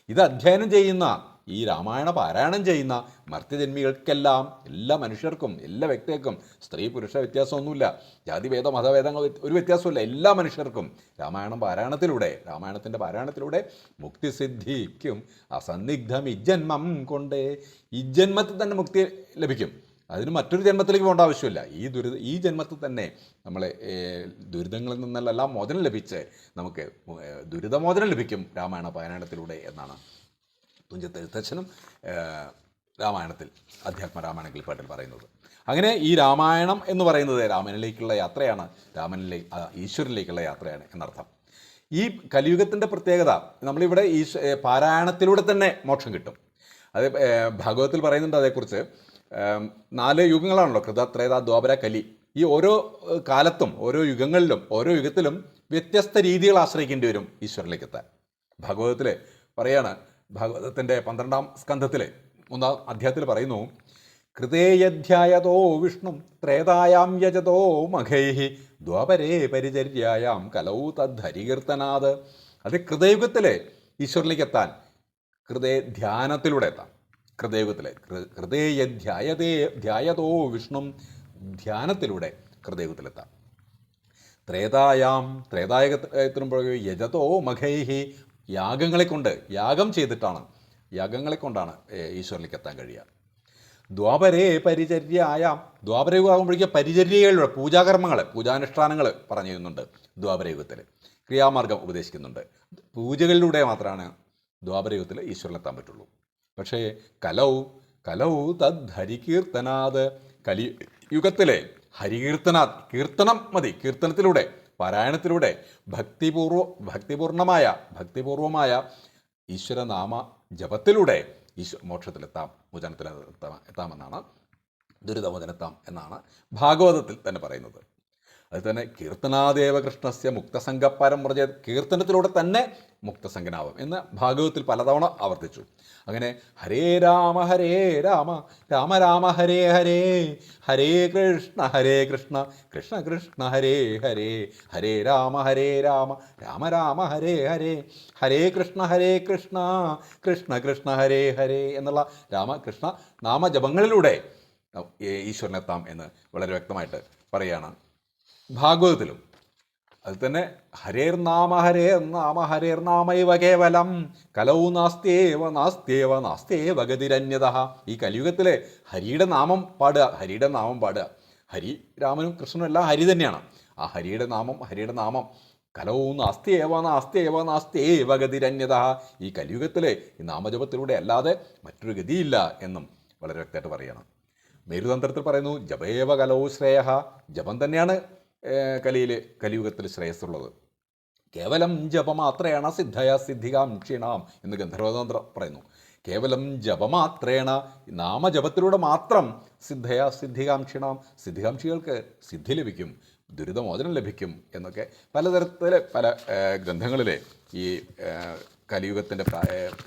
ഇത് അധ്യയനം ചെയ്യുന്ന ഈ രാമായണ പാരായണം ചെയ്യുന്ന മർത്യജന്മികൾക്കെല്ലാം എല്ലാ മനുഷ്യർക്കും എല്ലാ വ്യക്തികൾക്കും സ്ത്രീ പുരുഷ വ്യത്യാസമൊന്നുമില്ല. ജാതിഭേദ മതഭേദങ്ങൾ ഒരു വ്യത്യാസമില്ല എല്ലാ മനുഷ്യർക്കും രാമായണം പാരായണത്തിലൂടെ രാമായണത്തിന്റെ പാരായണത്തിലൂടെ മുക്തി സിദ്ധിക്കും. അസന്നിഗ്ധം ഇജ്ജന്മം കൊണ്ടേ ജന്മത്തിൽ തന്നെ മുക്തി ലഭിക്കും. അതിന് മറ്റൊരു ജന്മത്തിലേക്ക് പോകേണ്ട ആവശ്യമില്ല. ഈ ദുരിത ഈ ജന്മത്തിൽ തന്നെ നമ്മളെ ദുരിതങ്ങളിൽ നിന്നെല്ലാം മോചനം ലഭിച്ച് നമുക്ക് ദുരിതമോചനം ലഭിക്കും രാമായണ പാരായണത്തിലൂടെ എന്നാണ് തുഞ്ചത്ത് എഴുത്തച്ഛനും രാമായണത്തിൽ അധ്യാത്മ രാമായണ കിളിപ്പാട്ടിൽ പറയുന്നത്. അങ്ങനെ ഈ രാമായണം എന്ന് പറയുന്നത് രാമനിലേക്കുള്ള യാത്രയാണ് രാമനിലെ ഈശ്വരനിലേക്കുള്ള യാത്രയാണ് എന്നർത്ഥം. ഈ കലിയുഗത്തിന്റെ പ്രത്യേകത നമ്മളിവിടെ ഈ പാരായണത്തിലൂടെ തന്നെ മോക്ഷം കിട്ടും. അത് ഭാഗവതത്തിൽ പറയുന്നുണ്ട് അതേക്കുറിച്ച്. നാല് യുഗങ്ങളാണല്ലോ കൃത ത്രേത ദ്വാപര കലി. ഈ ഓരോ കാലത്തും ഓരോ യുഗങ്ങളിലും ഓരോ യുഗത്തിലും വ്യത്യസ്ത രീതികൾ ആശ്രയിക്കേണ്ടി വരും ഈശ്വരനിലേക്ക് എത്താൻ. ഭാഗവതത്തിൽ പറയാണ് ഭാഗവതത്തിന്റെ പന്ത്രണ്ടാം സ്കന്ധത്തിലെ ഒന്നാം അധ്യായത്തിൽ പറയുന്നു കൃതേയധ്യായതോ വിഷ്ണു ത്രേതായാം യജതോ മഖൈഹി ദ്വാപരേ പരിചര്യായാം കലൗ തദ്ധരികീർത്തനാത്. അത് കൃതയുഗത്തിലെ ഈശ്വരനിലേക്ക് എത്താൻ ഹൃദയ ധ്യാനത്തിലൂടെ എത്താം ഹൃദയയുഗത്തിലെ ഹൃദയധ്യായതേ ധ്യായതോ വിഷ്ണു ധ്യാനത്തിലൂടെ കൃതയുഗത്തിലെത്താം. ത്രേതായാം ത്രേതായകത്തിനും യജതോ മഖൈഹി യാഗങ്ങളെ കൊണ്ട് യാഗം ചെയ്തിട്ടാണ് യാഗങ്ങളെ കൊണ്ടാണ് ഈശ്വരനിലേക്ക് എത്താൻ കഴിയുക. ദ്വാപരേ പരിചര്യായാം. ദ്വാപരയുഗമാകുമ്പോഴേക്കും പരിചര്യകളുടെ പൂജാകർമ്മങ്ങൾ പൂജാനുഷ്ഠാനങ്ങൾ പറഞ്ഞു തരുന്നുണ്ട് ദ്വാപരയുഗത്തിൽ ക്രിയാമാർഗം ഉപദേശിക്കുന്നുണ്ട്. പൂജകളിലൂടെ മാത്രമാണ് ദ്വാപരയുഗത്തിൽ ഈശ്വരനെത്താൻ പറ്റുള്ളൂ. പക്ഷേ കലൗ കലൗ തദ് ഹരികീർത്തനാത്. കലി യുഗത്തിലെ ഹരികീർത്തനാ കീർത്തനം മതി. കീർത്തനത്തിലൂടെ പാരായണത്തിലൂടെ ഭക്തിപൂർവ ഭക്തിപൂർണമായ ഭക്തിപൂർവമായ ഈശ്വരനാമ ജപത്തിലൂടെ ഈശ്വ മോക്ഷത്തിലെത്താം മോചനത്തിലെത്താം എത്താമെന്നാണ് ദുരിതമോചനെത്താം എന്നാണ് ഭാഗവതത്തിൽ തന്നെ പറയുന്നത്. അത് തന്നെ കീർത്തനാദേവ കൃഷ്ണസ്യ മുക്തസംഗപ്പരം പറഞ്ഞ കീർത്തനത്തിലൂടെ തന്നെ മുക്തസംഗനാവും എന്ന് ഭാഗവതത്തിൽ പലതവണ ആവർത്തിച്ചു. അങ്ങനെ ഹരേ രാമ ഹരേ രാമ രാമ രാമ ഹരേ ഹരേ ഹരേ കൃഷ്ണ ഹരേ കൃഷ്ണ കൃഷ്ണ കൃഷ്ണ ഹരേ ഹരേ ഹരേ രാമ ഹരേ രാമ രാമ രാമ ഹരേ ഹരേ ഹരേ കൃഷ്ണ ഹരേ കൃഷ്ണ കൃഷ്ണ കൃഷ്ണ ഹരേ ഹരേ എന്നുള്ള രാമകൃഷ്ണ നാമജപങ്ങളിലൂടെ ഈശ്വരനെത്താം എന്ന് വളരെ വ്യക്തമായിട്ട് പറയുകയാണ്. ഭാഗവതത്തിലും. അത് തന്നെ ഹരേർ നാമ ഹരേർ നാമ ഹരേർ നാമൈവ കേവലം. കലൗ നാസ്തേവ നാസ്തേവ നാസ്തേവ ഗതിരന്യത. ഈ കലിയുഗത്തിലെ ഹരിയുടെ നാമം പാടുക ഹരിയുടെ നാമം പാടുക. ഹരി രാമനും കൃഷ്ണനും എല്ലാം ഹരി തന്നെയാണ്. ആ ഹരിയുടെ നാമം ഹരിയുടെ നാമം കലൗ നാസ്തേവ നാസ്തേവ നാസ്തേവ ഗതിരന്യത. ഈ കലിയുഗത്തിലെ ഈ നാമജപത്തിലൂടെ അല്ലാതെ മറ്റൊരു ഗതിയില്ല എന്നും വളരെ വ്യക്തമായിട്ട് പറയണം. മേരുതന്ത്രത്തിൽ പറയുന്നു ജപേവ കലോ ശ്രേയ. ജപം തന്നെയാണ് കലിയിൽ കലിയുഗത്തിൽ ശ്രേയസ്സുള്ളത്. കേവലം ജപമാത്രേണ സിദ്ധയ സിദ്ധികാം ക്ഷീണാം എന്ന് ഗന്ധർവതന്ത്ര പറയുന്നു. കേവലം ജപമാത്രേണ നാമജപത്തിലൂടെ മാത്രം സിദ്ധയ സിദ്ധികാംക്ഷിണാം സിദ്ധികാംക്ഷികൾക്ക് സിദ്ധി ലഭിക്കും ദുരിതമോചനം ലഭിക്കും എന്നൊക്കെ പലതരത്തിൽ പല ഗ്രന്ഥങ്ങളിലെ ഈ കലിയുഗത്തിന്റെ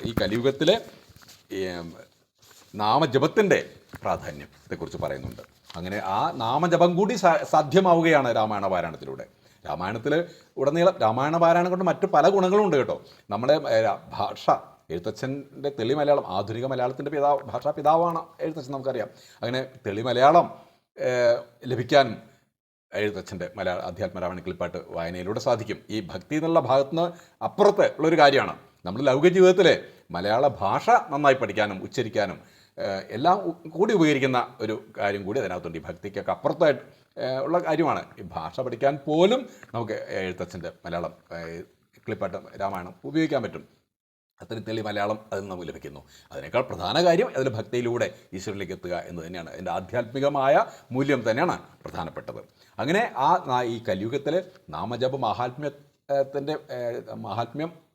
ഈ കലിയുഗത്തിലെ നാമജപത്തിന്റെ പ്രാധാന്യത്തെക്കുറിച്ച് പറയുന്നുണ്ട്. അങ്ങനെ ആ നാമജപം കൂടി സാധ്യമാവുകയാണ് രാമായണ പാരായണത്തിലൂടെ. രാമായണത്തിൽ ഉടനീളം രാമായണ പാരായണം കൊണ്ട് മറ്റു പല ഗുണങ്ങളും ഉണ്ട് കേട്ടോ. നമ്മുടെ ഭാഷ എഴുത്തച്ഛന്റെ തെളി മലയാളം ആധുനിക മലയാളത്തിന്റെ പിതാവ് ഭാഷാ പിതാവാണ് എഴുത്തച്ഛൻ നമുക്കറിയാം. അങ്ങനെ തെളി മലയാളം ലഭിക്കാൻ എഴുത്തച്ഛന്റെ മലയാള അധ്യാത്മരാമായണ കിളിപ്പാട്ട് വായനയിലൂടെ സാധിക്കും. ഈ ഭക്തി എന്നുള്ള ഭാഗത്തുനിന്ന് അപ്പുറത്ത് ഉള്ളൊരു കാര്യമാണ്. നമ്മുടെ ലൗകിക ജീവിതത്തിലെ മലയാള ഭാഷ നന്നായി പഠിക്കാനും ഉച്ചരിക്കാനും എല്ലാം കൂടി ഉപകരിക്കുന്ന ഒരു കാര്യം കൂടി അതിനകത്തുണ്ട്. ഈ ഭക്തിക്കൊക്കെ അപ്പുറത്തായിട്ട് ഉള്ള കാര്യമാണ്. ഈ ഭാഷ പഠിക്കാൻ പോലും നമുക്ക് എഴുത്തച്ഛന്റെ മലയാളം ക്ലിപ്പായിട്ട് രാമായണം ഉപയോഗിക്കാൻ പറ്റും. അത്രയും തെളി മലയാളം അതിൽ നമുക്ക് ലഭിക്കുന്നു. അതിനേക്കാൾ പ്രധാന കാര്യം അതിൽ ഭക്തിയിലൂടെ ഈശ്വരനിലേക്ക് എത്തുക എന്ന് തന്നെയാണ്. അതിന്റെ ആധ്യാത്മികമായ മൂല്യം തന്നെയാണ് പ്രധാനപ്പെട്ടത്. അങ്ങനെ ആ ഈ കലിയുഗത്തിൽ നാമജപ മഹാത്മ്യത്തിന്റെ മഹാത്മ്യം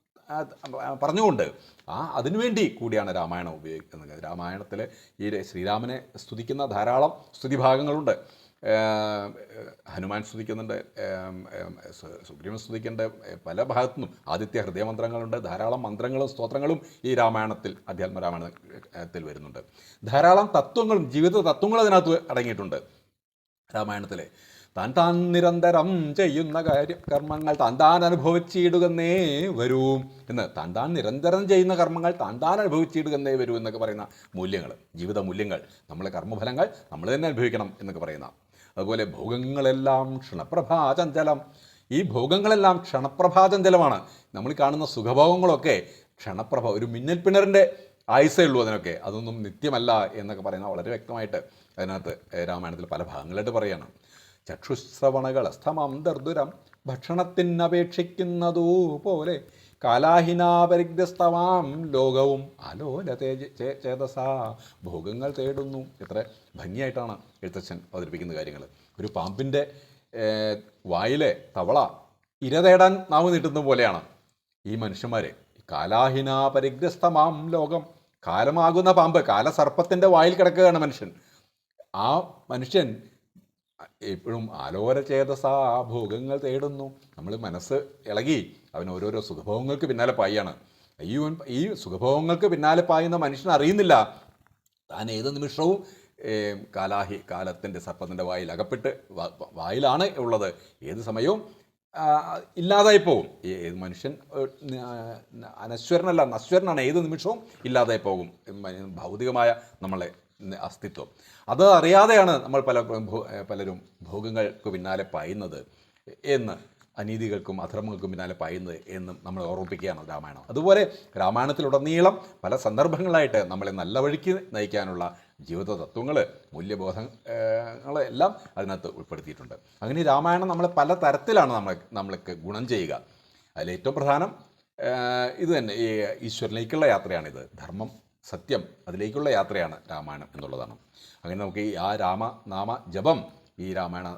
പറഞ്ഞുകൊണ്ട് ആ അതിനുവേണ്ടി കൂടിയാണ് രാമായണം ഉപയോഗിക്കുന്നത്. രാമായണത്തിൽ ഈ ശ്രീരാമനെ സ്തുതിക്കുന്ന ധാരാളം സ്തുതിഭാഗങ്ങളുണ്ട്. ഭാഗങ്ങളുണ്ട് ഹനുമാൻ സ്തുതിക്കുന്നുണ്ട് സുഗ്രീവൻ സ്തുതിക്കേണ്ട ഏഹ്, പല ഭാഗത്തുനിന്നും ആദിത്യ ഹൃദയമന്ത്രങ്ങളുണ്ട് ധാരാളം മന്ത്രങ്ങളും സ്തോത്രങ്ങളും ഈ രാമായണത്തിൽ അധ്യാത്മ രാമായണത്തിൽ വരുന്നുണ്ട്. ധാരാളം തത്വങ്ങളും ജീവിത തത്വങ്ങളും അതിനകത്ത് അടങ്ങിയിട്ടുണ്ട് രാമായണത്തിലെ. താൻ താൻ നിരന്തരം ചെയ്യുന്ന കാര്യ കർമ്മങ്ങൾ താൻ താൻ അനുഭവിച്ചിടുകന്നേ വരൂ. എന്ന് താൻ താൻ നിരന്തരം ചെയ്യുന്ന കർമ്മങ്ങൾ താൻ താൻ അനുഭവിച്ചിടുകന്നേ വരൂ എന്നൊക്കെ പറയുന്ന മൂല്യങ്ങൾ ജീവിത മൂല്യങ്ങൾ നമ്മളെ കർമ്മഫലങ്ങൾ നമ്മൾ തന്നെ അനുഭവിക്കണം എന്നൊക്കെ പറയുന്ന. അതുപോലെ ഭോഗങ്ങളെല്ലാം ക്ഷണപ്രഭാചഞ്ചലം ഈ ഭോഗങ്ങളെല്ലാം ക്ഷണപ്രഭാചഞ്ചലമാണ് നമ്മൾ കാണുന്ന സുഖഭോഗങ്ങളൊക്കെ ക്ഷണപ്രഭ ഒരു മിന്നൽ പിണറിന്റെ ആയുസേ ഉള്ളൂ അതിനൊക്കെ. അതൊന്നും നിത്യമല്ല എന്നൊക്കെ പറയുന്ന വളരെ വ്യക്തമായിട്ട് അതിനകത്ത് രാമായണത്തിൽ പല ഭാഗങ്ങളായിട്ട് പറയാണ്. ദർദുരം ഭക്ഷണത്തിനപേക്ഷിക്കുന്നതു പോലെ കാലാഹിനാപരിഗ്രസ്തമാം ലോകവും അലോല തേജ ചേതസാ. ഭോഗങ്ങൾ തേടുന്നു. എത്ര ഭംഗിയായിട്ടാണ് എഴുത്തച്ഛൻ അവതരിപ്പിക്കുന്ന കാര്യങ്ങൾ. ഒരു പാമ്പിന്റെ വായിലെ തവള ഇര തേടാൻ നാവ് നീട്ടുന്ന പോലെയാണ്. ഈ മനുഷ്യന്മാരെ കാലാഹിനാപരിഗ്രസ്തമാം ലോകം. കാലമാകുന്ന പാമ്പ് കാലസർപ്പത്തിന്റെ വായിൽ കിടക്കുകയാണ് മനുഷ്യൻ. ആ മനുഷ്യൻ എപ്പോഴും ആലോര ചേതസാ ഭോഗങ്ങൾ തേടുന്നു. നമ്മൾ മനസ്സ് ഇളകി അവൻ ഓരോരോ സുഖഭോഗങ്ങൾക്ക് പിന്നാലെ പായാണ്. ഈ ഈ സുഖഭോഗങ്ങൾക്ക് പിന്നാലെ പായുന്ന മനുഷ്യൻ അറിയുന്നില്ല. താൻ ഏത് നിമിഷവും കാലാഹി കാലത്തിന്റെ സർപ്പത്തിന്റെ വായിൽ അകപ്പെട്ട് വായിലാണ് ഉള്ളത്. ഏത് സമയവും ഇല്ലാതായി പോകും. ഏത് മനുഷ്യൻ അനശ്വരനല്ല നശ്വരനാണ്. ഏത് നിമിഷവും ഇല്ലാതായി പോകും. ഭൗതികമായ നമ്മളെ അസ്തിത്വം. അത് അറിയാതെയാണ് നമ്മൾ പല പലരും ഭോഗങ്ങൾക്ക് പിന്നാലെ പായുന്നത് എന്ന് അനീതികൾക്കും അധർമ്മങ്ങൾക്കും പിന്നാലെ പായുന്നത് എന്നും നമ്മൾ ഓർമ്മിപ്പിക്കുകയാണ് രാമായണം. അതുപോലെ രാമായണത്തിലുടനീളം പല സന്ദർഭങ്ങളായിട്ട് നമ്മളെ നല്ല വഴിക്ക് നയിക്കാനുള്ള ജീവിത തത്വങ്ങൾ മൂല്യബോധങ്ങൾ എല്ലാം അതിനകത്ത് ഉൾപ്പെടുത്തിയിട്ടുണ്ട്. അങ്ങനെ രാമായണം നമ്മളെ പല തരത്തിലാണ് നമ്മളെ നമ്മൾക്ക് ഗുണം ചെയ്യുക. അതിൽ ഏറ്റവും പ്രധാനം ഇത് തന്നെ ഈ ഈശ്വരനിലേക്കുള്ള യാത്രയാണിത്. ധർമ്മം സത്യം അതിലേക്കുള്ള യാത്രയാണ് രാമായണം എന്നുള്ളതാണ്. അങ്ങനെ നമുക്ക് ഈ ആ രാമ നാമ ജപം ഈ രാമായണ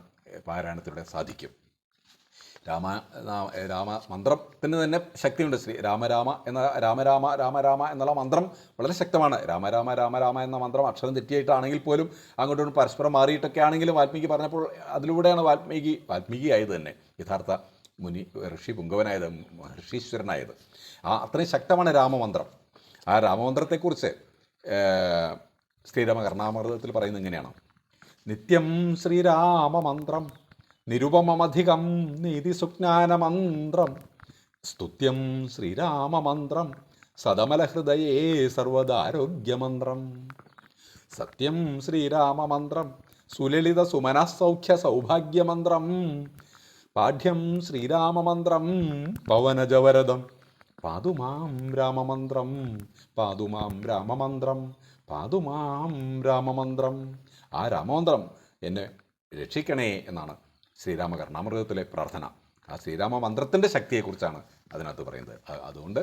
പാരായണത്തിലൂടെ സാധിക്കും. രാമ രാമ മന്ത്രത്തിന് തന്നെ ശക്തിയുണ്ട്. ശ്രീ രാമരാമ എന്ന രാമരാമ രാമരാമ എന്നുള്ള മന്ത്രം വളരെ ശക്തമാണ്. രാമരാമ രാമരാമ എന്ന മന്ത്രം അക്ഷരം തെറ്റിയായിട്ടാണെങ്കിൽ പോലും അങ്ങോട്ടും പരസ്പരം മാറിയിട്ടൊക്കെ ആണെങ്കിലും വാൽമീകി പറഞ്ഞപ്പോൾ അതിലൂടെയാണ് വാൽമീകി വാൽമീകി ആയത് തന്നെ. യഥാർത്ഥ മുനി ഋഷി പുങ്കവനായത് ഋഷീശ്വരനായത് ആ അത്രയും ശക്തമാണ് രാമമന്ത്രം. ആ രാമമന്ത്രത്തെക്കുറിച്ച് ശ്രീരാമ കർണാമൃതത്തിൽ പറയുന്നത് എങ്ങനെയാണ് നിത്യം ശ്രീരാമമന്ത്രം നിരുപമമധികം നീതിസുജ്ഞാനമന്ത്രം സ്തുത്യം ശ്രീരാമമന്ത്രം സദമലഹൃദയേ സർവദാരോഗ്യമന്ത്രം. സത്യം ശ്രീരാമമന്ത്രം സുലളിത സുമനസൗഖ്യ സൗഭാഗ്യമന്ത്രം. പാഠ്യം ശ്രീരാമമന്ത്രം പവനജവരദം പാതുമാം രാമമന്ത്രം പാതുമാം രാമമന്ത്രം പാതുമാം രാമമന്ത്രം. ആ രാമമന്ത്രം എന്നെ രക്ഷിക്കണേ എന്നാണ് ശ്രീരാമ കർണാമൃതത്തിലെ പ്രാർത്ഥന. ആ ശ്രീരാമ മന്ത്രത്തിന്റെ ശക്തിയെക്കുറിച്ചാണ് അതിനകത്ത് പറയുന്നത്. അതുകൊണ്ട്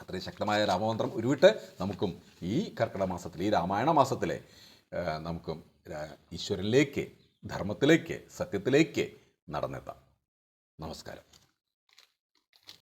അത്രയും ശക്തമായ രാമമന്ത്രം ഉരുവിട്ട് നമുക്കും ഈ കർക്കിടക മാസത്തിൽ ഈ രാമായണ മാസത്തിലെ നമുക്കും ഈശ്വരനിലേക്ക് ധർമ്മത്തിലേക്ക് സത്യത്തിലേക്ക് നടന്നെത്താം. നമസ്കാരം.